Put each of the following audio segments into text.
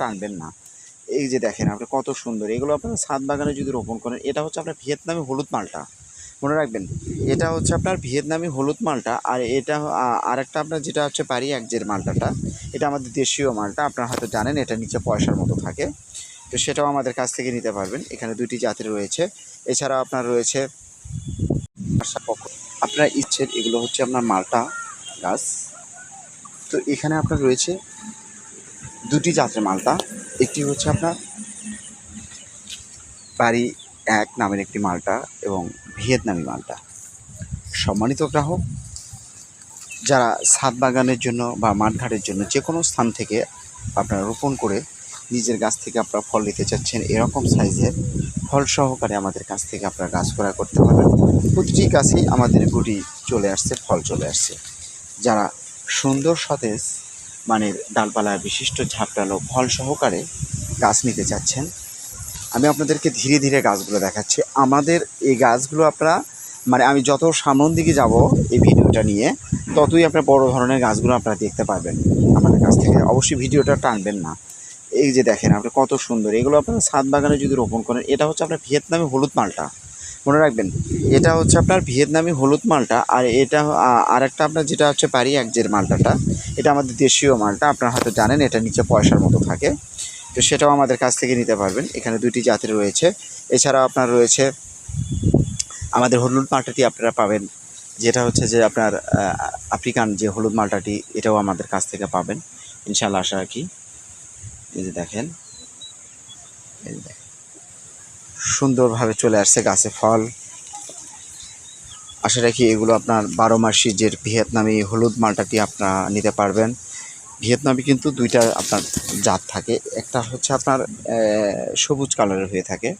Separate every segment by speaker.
Speaker 1: টানবেন না। এই যে দেখেন আপনি কত সুন্দর। এগুলো আপনার ছাদ বাগানে যদি রোপণ করেন, এটা হচ্ছে আপনার ভিয়েতনামি হলুদ মালটা। মনে রাখবেন, এটা হচ্ছে আপনার ভিয়েতনামি হলুদ মালটা আর এটা আ- আরেকটা আপনার যেটা হচ্ছে পারি একজের মালটাটা, এটা আমাদের দেশীয় মালটা, আপনারা হয়তো জানেন এটা নিচে পয়সার মতো থাকে। তো সেটাও আমাদের কাছ থেকে নিতে পারবেন। এখানে দুইটি জাতের রয়েছে। এছাড়াও আপনার রয়েছে আপনার ইচ্ছের এগুলো হচ্ছে আপনার মালটা গাছ। তো এখানে আপনার রয়েছে দুটি জাতের মালটা একটি হচ্ছে আপনার বাড়ি এক নামের একটি মালটা এবং ভিয়েতনামি মালটা সম্মানিত গ্রাহক, যারা ছাদ বাগানের জন্য বা মাঠঘাটের জন্য যে কোনো স্থান থেকে আপনারা রোপণ করে নিজের গাছ থেকে আপনারা ফল নিতে চাচ্ছেন, এরকম সাইজের ফল সহকারে আমাদের কাছ থেকে আপনারা গাছ ক্রয় করতে পারবেন। প্রতিটি গাছেই আমাদের গুটি চলে আসছে, ফল চলে আসছে। যারা সুন্দর সতেজ মানের ডালপালা বিশিষ্ট ঝাপটালো ফল সহকারে গাছ নিতে চাচ্ছেন আমি আপনাদেরকে ধীরে ধীরে গাছগুলো দেখাচ্ছি। আমাদের এই গাছগুলো আপনারা মানে আমি যত সামনের দিকে যাব এই ভিডিওটা নিয়ে, ততই আপনার বড় ধরনের গাছগুলো আপনারা দেখতে পারবেন। আমাদের কাছ থেকে অবশ্যই ভিডিওটা টানবেন না। এই যে দেখেন আপনি কত সুন্দর। এগুলো আপনারা ছাদ বাগানে যদি রোপণ করেন, এটা হচ্ছে আপনার ভিয়েতনামি হলুদ মালটা। মনে রাখবেন? এটা হচ্ছে আপনার ভিয়েতনামি হলুদ মালটা, আর এটা, আ- আরেকটা আপনার যেটা হচ্ছে পারি একজের মালটাটা, এটা আমাদের দেশীয় মালটা, আপনারা হয়তো জানেন এটা নিচে পয়সার মতো থাকে, তো সেটাও আমাদের কাছ থেকে নিতে পারবেন, এখানে দুইটি জাতের রয়েছে, এছাড়াও আপনার রয়েছে আমাদের হলুদ মালটাটি আপনারা পাবেন, যেটা হচ্ছে যে আপনার আফ্রিকান যে হলুদ মালটাটি, এটাও আমাদের কাছ থেকে পাবেন ইনশাল্লাহ আশা রাখি, এই যে দেখেন, এই যে দেখেন। সুন্দরভাবে চলে আসছে গাছে ফল। আশা রাখি এগুলো আপনার বারো মাসি যে ভিয়েতনামি হলুদ মালটাটি আপনারা নিতে পারবেন। ভিয়েতনামি কিন্তু দুইটা আপনার জাত থাকে। একটা হচ্ছে আপনার সবুজ কালারের হয়ে থাকে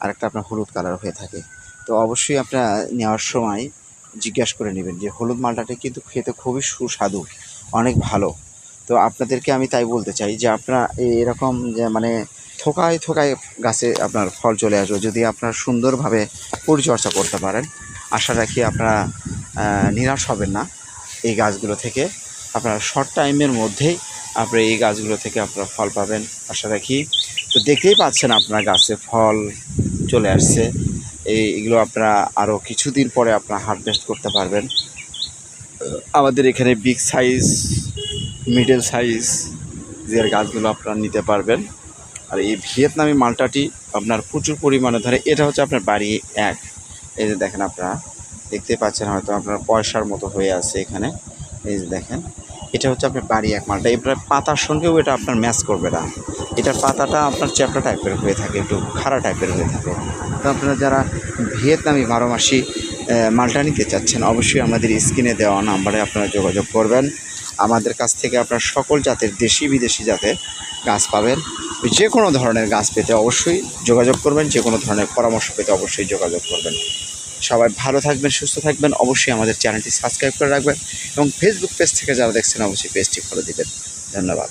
Speaker 1: আর একটা আপনার হলুদ কালার হয়ে থাকে। তো অবশ্যই আপনারা নেওয়ার সময় জিজ্ঞাসা করে নেবেন যে হলুদ মালটাটি কিন্তু খেতে খুবই সুস্বাদু, অনেক ভালো। তো আপনাদেরকে আমি তাই বলতে চাই যে আপনারা এরকম যে মানে থোকায় থোকায় গাছে আপনার ফল চলে আসবে, যদি আপনার সুন্দরভাবে পরিচর্যা করতে পারেন। আশা রাখি আপনারা নিরাশ হবেন না। এই গাছগুলো থেকে আপনারা শর্ট টাইমের মধ্যেই আপনারা এই গাছগুলো থেকে আপনারা ফল পাবেন। আশা রাখি। তো দেখতেই পাচ্ছেন আপনার গাছে ফল চলে আসছে। এই, এগুলো আপনারা আরও কিছুদিন পরে আপনারা হারভেস্ট করতে পারবেন। আমাদের এখানে বিগ সাইজ মিডল সাইজ যে গাছগুলো আপনারা নিতে পারবেন। আর এই ভিয়েতনামি মালটাটি আপনার প্রচুর পরিমাণে ধরে, এটা হচ্ছে আপনার বাড়ি এক। এই যে দেখেন আপনারা, দেখতে পাচ্ছেন হয়তো আপনার পয়সার মতো হয়ে আছে এখানে। এই যে দেখেন, এটা হচ্ছে আপনার বাড়ি এক মালটা। এবার পাতার সঙ্গেও এটা আপনার ম্যাচ করবে না। এটার পাতাটা আপনার চ্যাপটা টাইপের হয়ে থাকে, একটু খাড়া টাইপের হয়ে থাকে। তো আপনারা যারা ভিয়েতনামি বারো মাসি মালটা নিতে চাচ্ছেন, অবশ্যই আমাদের স্ক্রিনে দেওয়া নাম্বারে আপনারা যোগাযোগ করবেন। আমাদের কাছ থেকে আপনার সকল জাতের দেশি বিদেশি জাতের গাছ পাবেন। যে কোনো ধরনের গাছ পেতে অবশ্যই যোগাযোগ করবেন, যে কোনো ধরনের পরামর্শ পেতে অবশ্যই যোগাযোগ করবেন। সবাই ভালো থাকবেন, সুস্থ থাকবেন, অবশ্যই আমাদের চ্যানেলটি সাবস্ক্রাইব করে রাখবেন এবং ফেসবুক পেজ থেকে যারা দেখছেন, অবশ্যই পেজটি ফলো দেবেন। ধন্যবাদ।